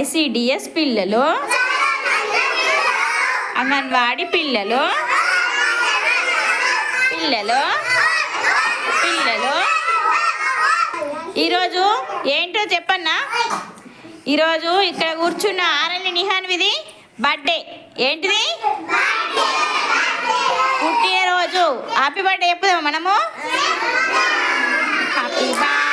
ICDS పిల్లలు అంగన్వాడి పిల్లలు పిల్లలు పిల్లలు. ఈరోజు ఏంటో చెప్పన్నా? ఈరోజు ఇక్కడ కూర్చున్న ఆరని నిహాన్విది బర్త్డే. ఏంటిది? పుట్టినరోజు. హ్యాపీ బర్త్డే చెప్పుదాం మనము? హ్యాపీ బర్త్డే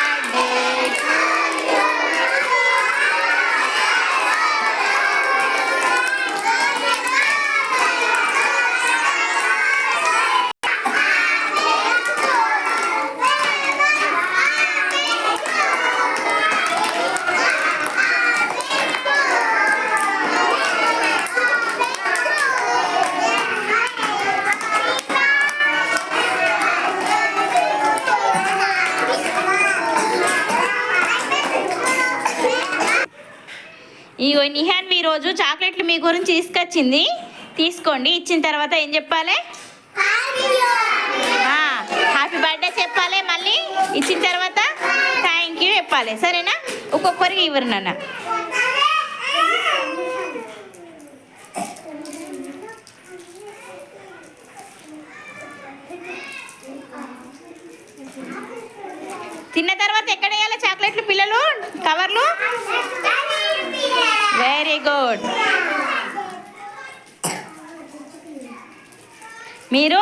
ఇగో నిహాన్ మీ రోజు చాక్లెట్లు మీ గురించి తీసుకొచ్చింది. తీసుకోండి. ఇచ్చిన తర్వాత ఏం చెప్పాలి? హ్యాపీ బర్త్డే చెప్పాలి మళ్ళీ. ఇచ్చిన తర్వాత థ్యాంక్ యూ చెప్పాలి. సరేనా? ఒక్కొక్కరికి ఇవ్వరు నాన్న. తిన్న తర్వాత ఎక్కడ వేయాలి చాక్లెట్లు పిల్లలు? కవర్లు? Very good. మీరు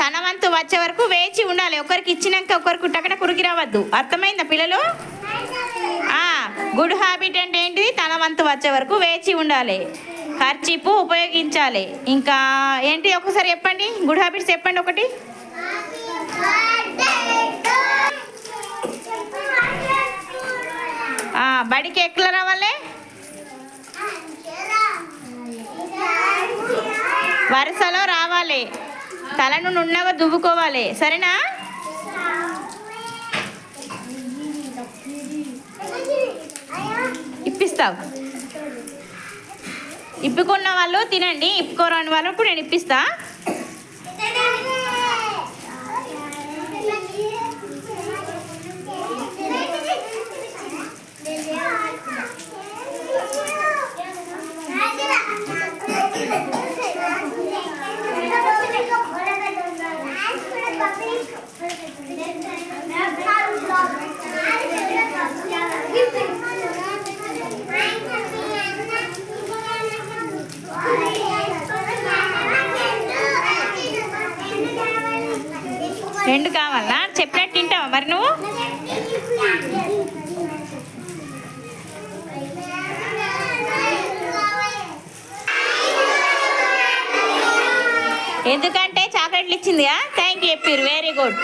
తన వంతు వచ్చే వరకు వేచి ఉండాలి. ఒకరికి ఇచ్చినాక ఒకరికి టక్కన కురికి రావద్దు. అర్థమైందా పిల్లలు? గుడ్ హ్యాబిట్ అంటే ఏంటిది తన వంతు వచ్చే వరకు వేచి ఉండాలి. ఖర్చీపు ఉపయోగించాలి. ఇంకా ఏంటి ఒకసారి చెప్పండి? గుడ్ హ్యాబిట్స్ చెప్పండి ఒకటి. బడికి ఎట్లా రావాలి? వరుసలో రావాలి. తలను నున్నగా దువ్వుకోవాలి. సరేనా? ఇప్పిస్తావు. ఇప్పుకున్న వాళ్ళు తినండి. ఇప్పుకోరాని వాళ్ళకు నేను ఇప్పిస్తా. రెండు కావాలా? చెప్పినట్టు తింటావా మరి నువ్వు? ఎందుకంటే చాక్లెట్లు ఇచ్చిందిగా? థ్యాంక్ యూ చెప్పారు వెరీ గుడ్